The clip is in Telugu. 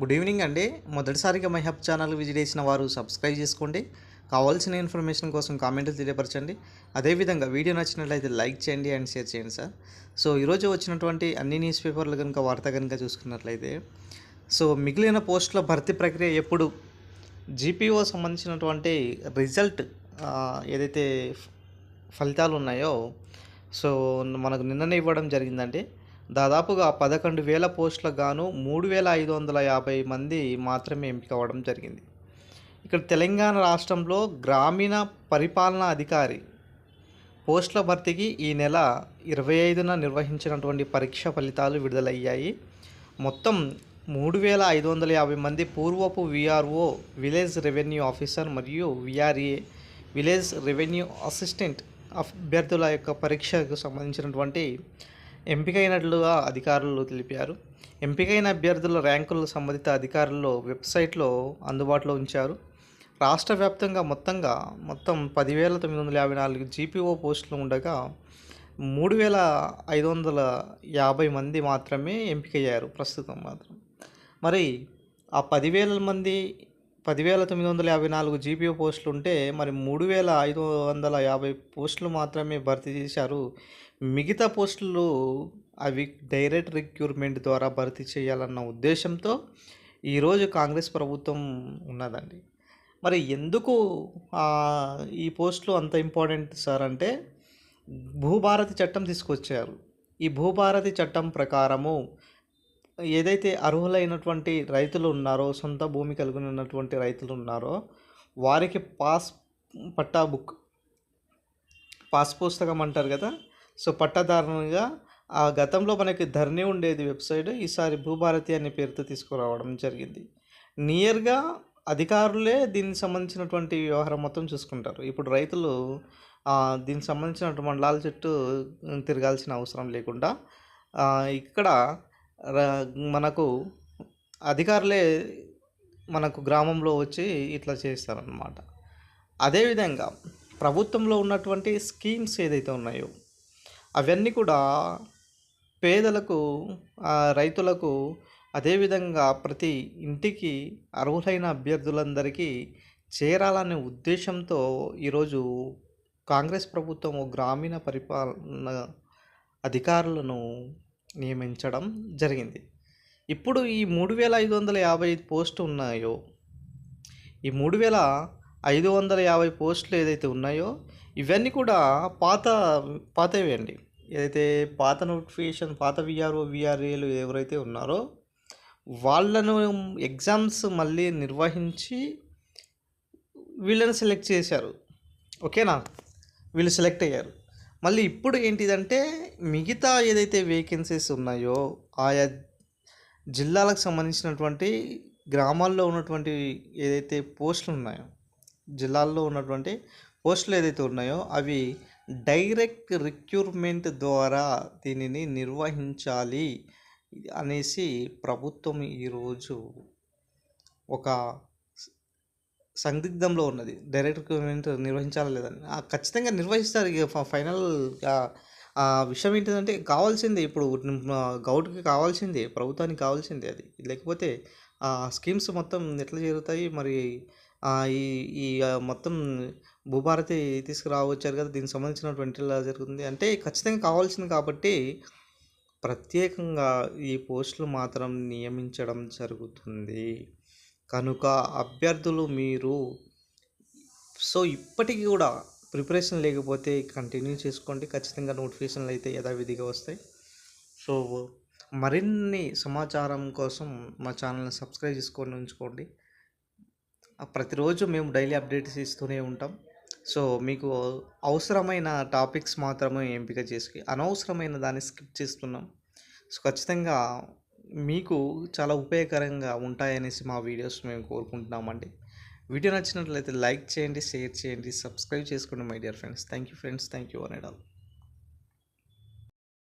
గుడ్ ఈవినింగ్ అండి. మొదటిసారిగా మై హబ్ ఛానల్ విజిట్ చేసిన వారు సబ్స్క్రైబ్ చేసుకోండి. కావాల్సిన ఇన్ఫర్మేషన్ కోసం కామెంట్లు తెలియపరచండి. అదేవిధంగా వీడియో నచ్చినట్లయితే లైక్ చేయండి అండ్ షేర్ చేయండి సార్. సో ఈరోజు వచ్చినటువంటి అన్ని న్యూస్ పేపర్లు కనుక వార్త కనుక చూసుకున్నట్లయితే సో మిగిలిన పోస్టుల భర్తీ ప్రక్రియ ఎప్పుడు? జీపీఓ సంబంధించినటువంటి రిజల్ట్ ఏదైతే ఫలితాలు ఉన్నాయో సో మనకు నిన్ననే ఇవ్వడం జరిగిందండి. దాదాపుగా పదకొండు వేల పోస్టులకు గాను మూడు వేల ఐదు వందల యాభై మంది మాత్రమే ఎంపిక అవ్వడం జరిగింది. ఇక్కడ తెలంగాణ రాష్ట్రంలో గ్రామీణ పరిపాలనా అధికారి పోస్టుల భర్తీకి ఈ నెల ఇరవై ఐదున నిర్వహించినటువంటి పరీక్ష ఫలితాలు విడుదలయ్యాయి. మొత్తం మూడు వేల ఐదు వందల యాభై మంది పూర్వపు విఆర్ఓ విలేజ్ రెవెన్యూ ఆఫీసర్ మరియు విఆర్ఏ విలేజ్ రెవెన్యూ అసిస్టెంట్ అభ్యర్థుల యొక్క పరీక్షకు సంబంధించినటువంటి ఎంపికైనట్లుగా అధికారులు తెలిపారు. ఎంపికైన అభ్యర్థుల ర్యాంకులు సంబంధిత అధికారులు వెబ్సైట్లో అందుబాటులో ఉంచారు. రాష్ట్ర వ్యాప్తంగా మొత్తంగా మొత్తం పదివేల తొమ్మిది వందల యాభై నాలుగు జీపీఓ పోస్టులు ఉండగా మూడు వేల ఐదు వందల యాభై మంది మాత్రమే ఎంపికయ్యారు ప్రస్తుతం మాత్రం. మరి ఆ పదివేల మంది పదివేల తొమ్మిది వందల యాభై నాలుగు జీపీఓ పోస్టులు ఉంటే మరి మూడు వేల ఐదు వందల యాభై పోస్టులు మాత్రమే భర్తీ చేశారు. మిగతా పోస్టులు అవి డైరెక్ట్ రిక్రూట్మెంట్ ద్వారా భర్తీ చేయాలన్న ఉద్దేశంతో ఈరోజు కాంగ్రెస్ ప్రభుత్వం ఉన్నదండి. మరి ఎందుకు ఈ పోస్టులు అంత ఇంపార్టెంట్ సార్ అంటే భూభారతి చట్టం తీసుకొచ్చారు. ఈ భూభారతి చట్టం ప్రకారము ఏదైతే అర్హులైనటువంటి రైతులు ఉన్నారో సొంత భూమి కలిగి ఉన్నటువంటి రైతులు ఉన్నారో వారికి పాస్ పట్టా బుక్ పాస్ పుస్తకం అంటారు కదా. సో పట్టాదారునిగా ఆ గతంలో మనకి ధరణి ఉండేది వెబ్సైట్. ఈసారి భూభారతి అనే పేరుతో తీసుకురావడం జరిగింది. నియర్గా అధికారులే దీనికి సంబంధించినటువంటి వ్యవహారం మొత్తం చూసుకుంటారు. ఇప్పుడు రైతులు దీనికి సంబంధించినటువంటి మండలాల చుట్టూ తిరగాల్సిన అవసరం లేకుండా ఇక్కడ మనకు అధికారులే మనకు గ్రామంలో వచ్చి ఇట్లా చేస్తారన్నమాట. అదేవిధంగా ప్రభుత్వంలో ఉన్నటువంటి స్కీమ్స్ ఏదైతే ఉన్నాయో అవన్నీ కూడా పేదలకు రైతులకు అదేవిధంగా ప్రతి ఇంటికి అర్హులైన అభ్యర్థులందరికీ చేరాలనే ఉద్దేశంతో ఈరోజు కాంగ్రెస్ ప్రభుత్వం ఓ గ్రామీణ పరిపాలన అధికారులను నియమించడం జరిగింది. ఇప్పుడు ఈ మూడు వేల ఐదు వందల యాభై పోస్టు ఉన్నాయో ఈ మూడు వేల ఐదు వందల యాభై పోస్టులు ఏదైతే ఉన్నాయో ఇవన్నీ కూడా పాత పాతవి అండి. ఏదైతే పాత నోటిఫికేషన్ పాత విఆర్ఓ విఆర్ఏలు ఎవరైతే ఉన్నారో వాళ్ళను ఎగ్జామ్స్ మళ్ళీ నిర్వహించి వీళ్ళని సెలెక్ట్ చేశారు. ఓకేనా? వీళ్ళు సెలెక్ట్ అయ్యారు. మళ్ళీ ఇప్పుడు ఏంటిదంటే మిగతా ఏదైతే వేకెన్సీస్ ఉన్నాయో ఆయా జిల్లాలకు సంబంధించినటువంటి గ్రామాల్లో ఉన్నటువంటి ఏదైతే పోస్టులు ఉన్నాయో జిల్లాల్లో ఉన్నటువంటి పోస్టులు ఏదైతే ఉన్నాయో అవి డైరెక్ట్ రిక్రూట్మెంట్ ద్వారా దీనిని నిర్వహించాలి అనేసి ప్రభుత్వం ఈరోజు ఒక సందిగ్ధంలో ఉన్నది. డైరెక్ట్ రిక్రూట్మెంట్ నిర్వహించాలా లేదని ఆ, ఖచ్చితంగా నిర్వహిస్తారు. ఇక ఫ- ఫైనల్ ఆ, విషయం ఏంటిదంటే కావాల్సిందే. ఇప్పుడు గౌట్కి కావాల్సిందే. ప్రభుత్వానికి కావాల్సిందే అది. లేకపోతే ఆ స్కీమ్స్ మొత్తం ఎట్లా చేరుతాయి? మరి ఈ ఈ మొత్తం భూభారతి తీసుకురావచ్చారు కదా దీనికి సంబంధించినటువంటి ఎలా జరుగుతుంది? అంటే ఖచ్చితంగా కావాల్సింది కాబట్టి ప్రత్యేకంగా ఈ పోస్టులు మాత్రం నియమించడం జరుగుతుంది. కనుక అభ్యర్థులు మీరు సో ఇప్పటికీ కూడా ప్రిపరేషన్ లేకపోతే కంటిన్యూ చేసుకోండి. ఖచ్చితంగా నోటిఫికేషన్లు అయితే యథావిధిగా వస్తాయి. సో మరిన్ని సమాచారం కోసం మా ఛానల్ని సబ్స్క్రైబ్ చేసుకొని ఉంచుకోండి. ప్రతిరోజు మేము డైలీ అప్డేట్స్ ఇస్తూనే ఉంటాం. సో మీకు అవసరమైన టాపిక్స్ మాత్రమే ఎంపిక చేసి అనవసరమైన దాన్ని స్కిప్ చేస్తున్నాం. సో ఖచ్చితంగా మీకు చాలా ఉపయోగకరంగా ఉంటాయనేసి మా వీడియోస్ మేము కోరుకుంటున్నామండి. వీడియో నచ్చినట్లయితే లైక్ చేయండి షేర్ చేయండి సబ్స్క్రైబ్ చేసుకోండి my dear friends. Thank you friends thank you అనేడాల్.